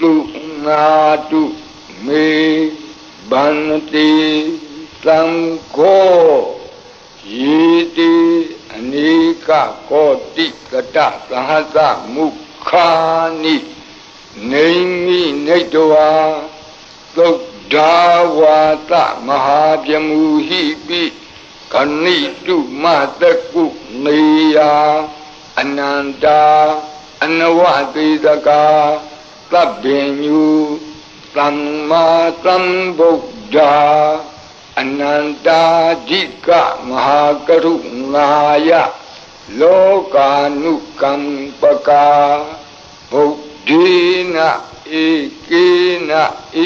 လူနာတုမေဗန္တိသံဃောယေတိအနိကကောတိကတသဟသမုခာနိနေမိနေတဝါသုဒ္ဓဝါသမဟာပြမူဟိပိခဏိတုမတကုနေယအနန္တာအနဝတိတကာ သဗ္ဗညုသမ္မာသမ္ဗုဒ္ဓအနန္တာဓိကမဟာကရုဏာယလောကာနုကံပကာဗုဒ္ဓေနဧကေန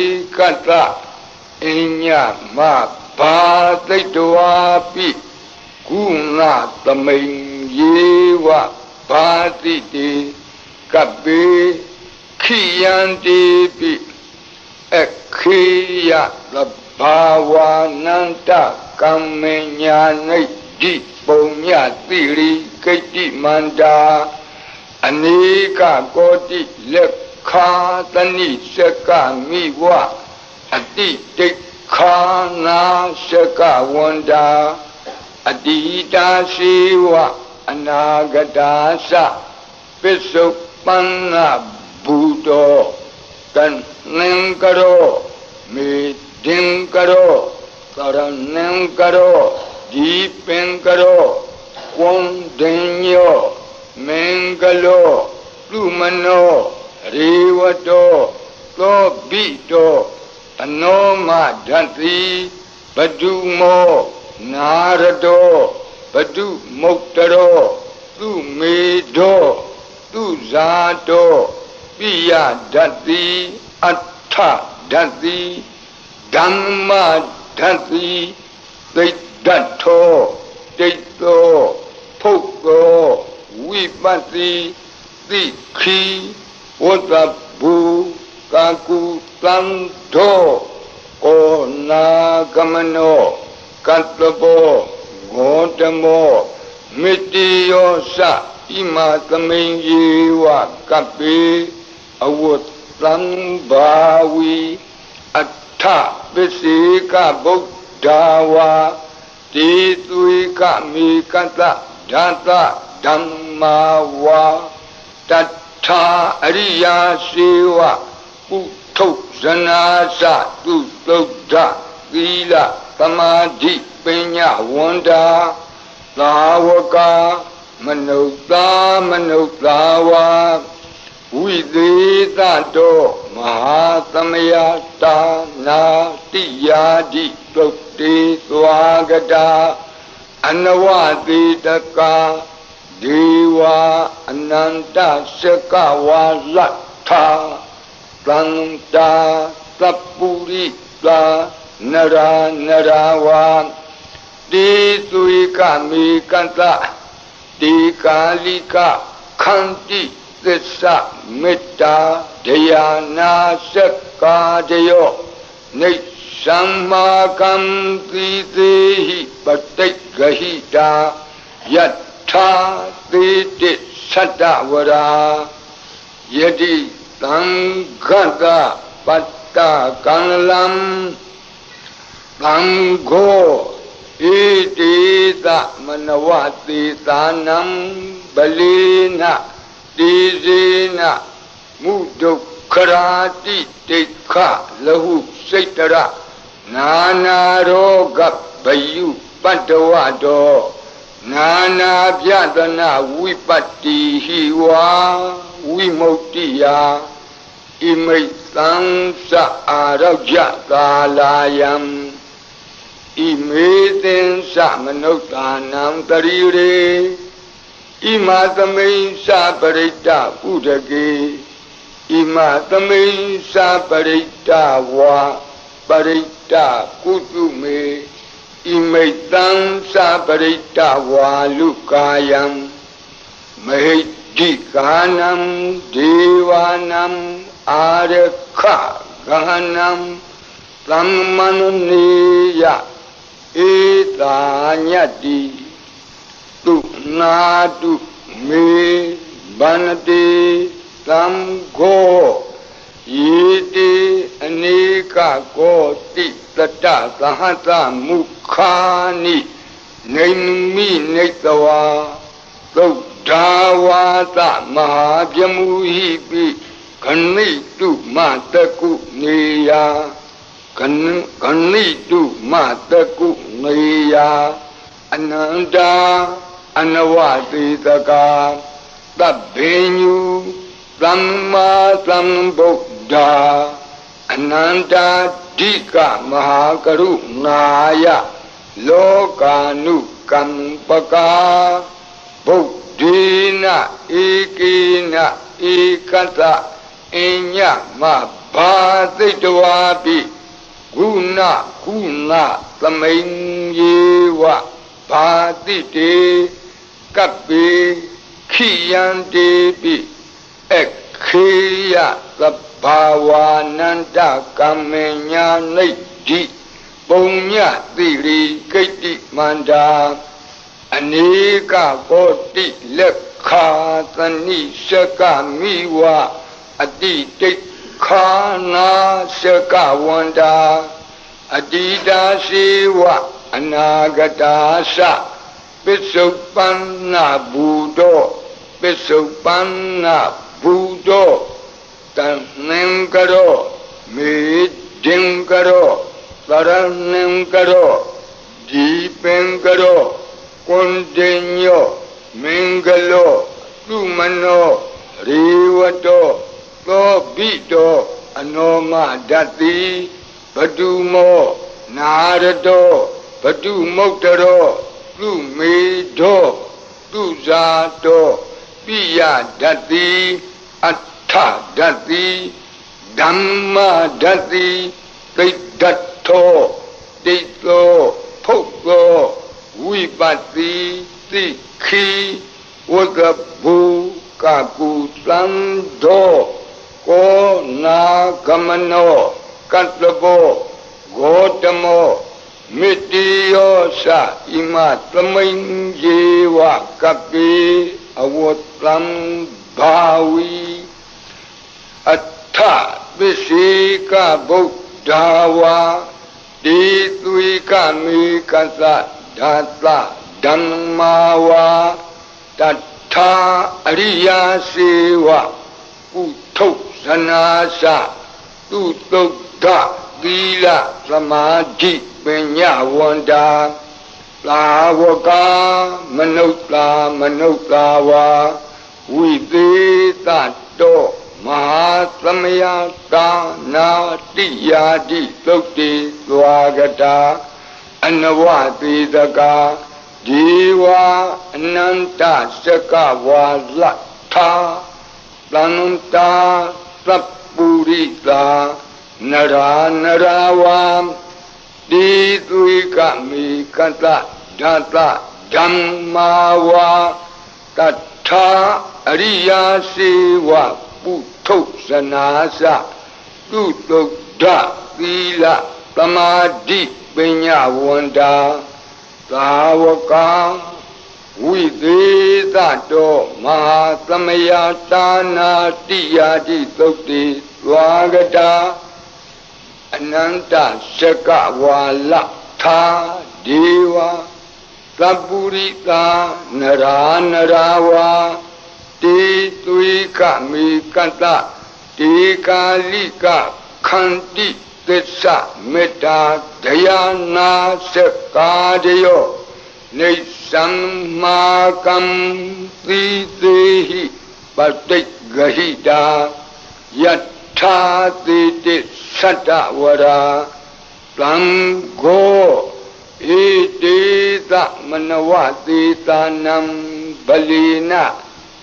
ဧကတအညမဘာသိတဝါပိကုဏသမိန်ယေဝဘာတိတေကပေ ခိယံတိပိအခေယသဘာဝနန္တကမ္မညာနိတိပုံညတိရိကိတိမန္တာအနိကကောတိလက်ခာတဏိစကမိဝအတိတိခာနာစကဝန္တာအတိတာရှိဝအနာဂတာသပစ္စုပန်န ဘူတောကံနံကရောမေတင်ကရောသရဏံကရောဒီပင်ကရောဝံဒင်ညောမင်္ဂလောလူမနောရေဝတောသောဘိတောအနောမဓတ္တိဘဒုမောနာရတောဘဒုမုတ်တရောသူမေတောသူဇာတော ပိယဓတ္တိအဋ္ဌဓတ္တိဓမ္မဓတ္တိသိတ္တထောတိတ်သောဖုတ်သောဝိပတ္တိသိခီဝတ္တဘူကာကုတံသောဩနာကမနောကတ္တဘောဂေါတမောမိတိယောသဣမသမိန်ယေဝကပိ အဝတ်သံဘာဝီအထပစ္စေကဗုဒ္ဓဝါတိသွေကမေကတဓာတဓမ္မာဝါတထာအရိယာစေဝပုထုဇနာသသူသုဒ္ဓသီလသမာဓိပညာဝန္တာသာဝကမနုဿာမနုဿာဝါ ဝိသေသတောမဟာသမယတာနာတိယာတိသုတ်တေသွားကတာအနဝတိတကာဒေဝအနန္တစကဝါလတ်ထာသန္တာသပ္ပုရိသာနရာနရာဝါတိသွေကမေကန္တတေကာလိကခန္တိ သစ္စာမေတ္တာတရားနာစက္ကာတယောနေသမ္မာကံတိသေဟိပတိတ်ဂဟိတာယထာသေတိသတ္တဝရာယတိသံဃတပတ္တကံလံသံဃောဣတိသမနဝတိသာနံပလီနာ တိဇေနမုဒုက္ခရာတိတိခလဟုစိတ်တရနာနာရောဂဘယုပတ္တဝတောနာနာပြဒနာဝိပတ္တိဟိဝါဝိမု ക്തി ယာဣမိတ်သံသအာရောကြကာလာယံဣမေသင်္သမနုဿာနံတရိရေ ဣမာသမိန်သပရိတ္တဥဒကေဣမသမိန်စာပရိတ္တဝါပရိတ္တကုတုမေဣမိတံစာပရိတ္တဝါလူကာယံမဟိတိကာနံဒေဝနံအာရခဂဟနံသမ္မနနေယဧတာညတိ တုနာတုမေဗန္တိသံဃောယေတိအနေကကောတိတတသဟတမုခာနိနေမိနေတဝါသုဒ္ဓဝါသမဟာပြမူဟိပိခဏိတုမတကုနေယခဏိတုမတကုနေယအနန္တာ အနဝတိတကာသဗ္ဗညုသမ္မာသမ္ဗုဒ္ဓအနန္တာဓိကမဟာကရုဏာယလောကာနုကံပကာဗုဒ္ဓေနဧကေနဧကတအညမဘာသိတဝါပိဂုဏကုဏသမိန်ယေဝဘာတိတေ ကပ္ပေခိယံတေပိအခေယသဘာဝနန္တကမ္မညာနိဋ္ဌိပုံညတိရိကိတ္တိမန္တာအနေကကောတိလက်ခာသနိရှကမိဝအတိတိခာနာရှကဝန္တာအတိတာရှိဝအနာဂတာသ ပစ္စုပန်နာဘူတောပစ္စုပန်နာဘူတောတန်နင်္ကရောမေဒင်္ကရောသရဏင်္ကရောဒီပင်္ကရောကွန်တင်ညောမင်္ဂလောသူမနောရေဝတောသောဘိတောအနောမဓတ္တိဘတုမောနာရတောဘတုမုတ်တရော သူမေတောသူဇာတောပိယဓတ္တိအထဓတ္တိဓမ္မဓတ္တိသိတ္တထောဒိဋ္ဌောဖုတ်သောဝိပတ္တိသိခိဝကဘူကကုသံသောကောနာကမနောကတ္တဘောဂေါတမော မေတ္တိယောသဣမသမိန်ယေဝကပိအဝတ္တံဘာဝီအထပစ္စေကဗုဒ္ဓဝါတိသွေကမေကသဓာတဓမ္မာဝါတထာအရိယာစေဝကုထုဇနာသသူတုဒ္ဓသီလသမာဓိ ပညာဝန္တာသာဝကမနုဿာမနုဿာဝါဝိသေးတတောမဟာသမယတာနာတိယာတိသုတ်တိသွားကတာအနဝတိတကာဒီဝအနန္တစကဝါလထာတန္တာသပ္ပုရိတာနရာနရာဝံ တိသွေကမိကတဓာတဓမ္မာဝါတထာအရိယာစေဝပုထုဇနာသသူတုဒ္ဓသီလသမာဓိပညာဝန္တာသာဝကဝိသေးသတောမဟာသမယတာနာတိယာတိသုတ်တိသွားကတာ အနန္တစကဝါလသာဒေဝသပ္ပုရိတာနရာနရာဝါတေသွေကမေကတတေကာလိကခန္တိသစ္စာမေတ္တာဒယာနာစကာတယောနေသမ္မာကံသီသေဟိပတိတ်ဂဟိတာယ ထာတိတိသတ္တဝရာသံဃောဣတိသမနဝတိတာနံဗလီန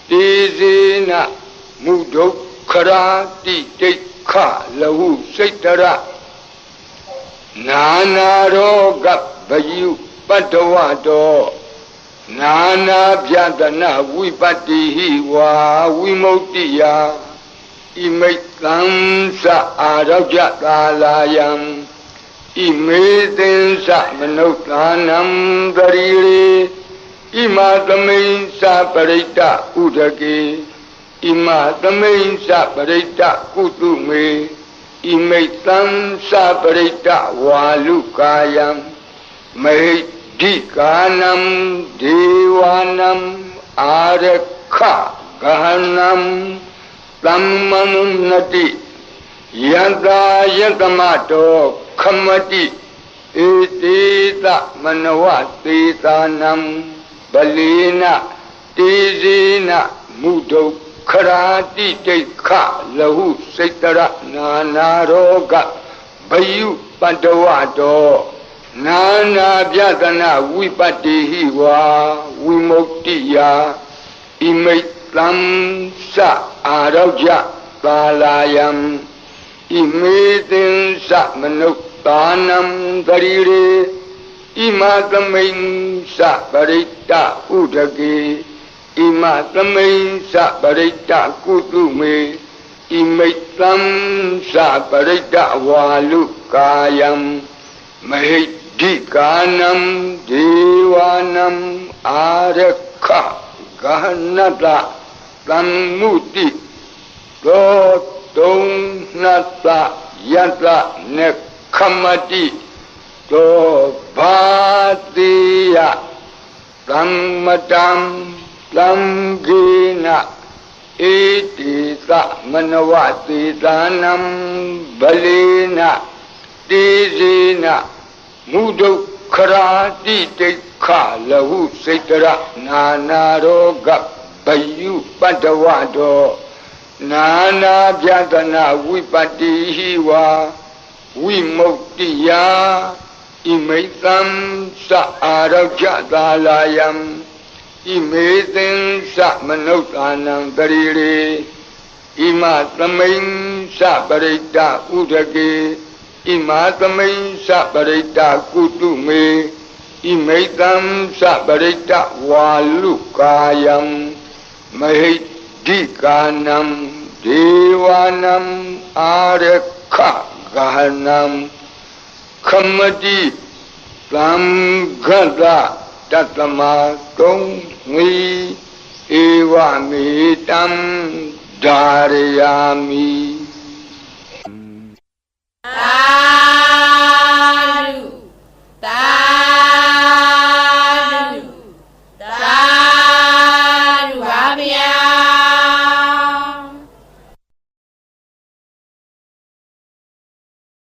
တေဇေနမုဒုက္ခခရာတိဒိဋ္ခလဟုစိတ်တရနာနာရောဂဗယုပတ္တဝတောနာနာပြတနာဝိပတ္တိဟိဝါဝိမု ക്തി ယ ဣမိတ်သံသအာရောကြကာလာယံဣမေသင်္သမနုဿာနံတရီရေဣမသမိန်သပရိတ္တဥဒကေဣမသမိန်သပရိတ္တကုတုမေဣမိတ်သံသပရိတ္တဝါလူကာယံမဟိဒိကာနံဒေဝနံအာရခဂဟနံ သမ္မနုနတိယန္တာယတမတောခမတိဧတိသမနဝသေသာနံဗလေနတေဇေနမုဒုခရာတိတိခလဟုစိတ်တရနာနာရောဂဘယုပတ္တဝတောနာနာပြဒနာဝိပတ္တိဟိဝါဝိမု ക്തി ယဣမိတ်သံသ အာရောကြပါလာယံဣမေသင်္သမနုဿာနံတရီရေဣမသမိန်သပရိတ္တဥဒကေဣမသမိန်သပရိတ္တကုတုမေဣမိတ်သံသပရိတ္တဝါလူကာယံမဟိဒိကာနံဒေဝနံအာရခဂဟနတ သံမုတိသောတုံနတယတနေခမတိသောဘာတိယသမ္မတံသံဂေနဣတိသမနဝတိသာနံဗလေနတေဇေနမုဒုခရာတိတိခလဟုစိတ်တရနာနာရောဂ ဘယုပတ္တဝတောနာနာပြဒနာဝိပတ္တိဟိဝါဝိမု ക്തി ယဣမိသံသအာရောဂသာလာယံဣမေသင်္သမနုဿာနံတရီရေဣမသမိန်သပရိတ္တဥဒကေဣမာသမိန်သပရိတ္တကုတုမေဣမိတံသပရိတ္တဝါလူကာယံ မဟိဒိကာနံဒေဝနံအာရခဂဟနံခမတိသံဃတတတမတုံငွေဧဝမေတံဓာရယာမိသာ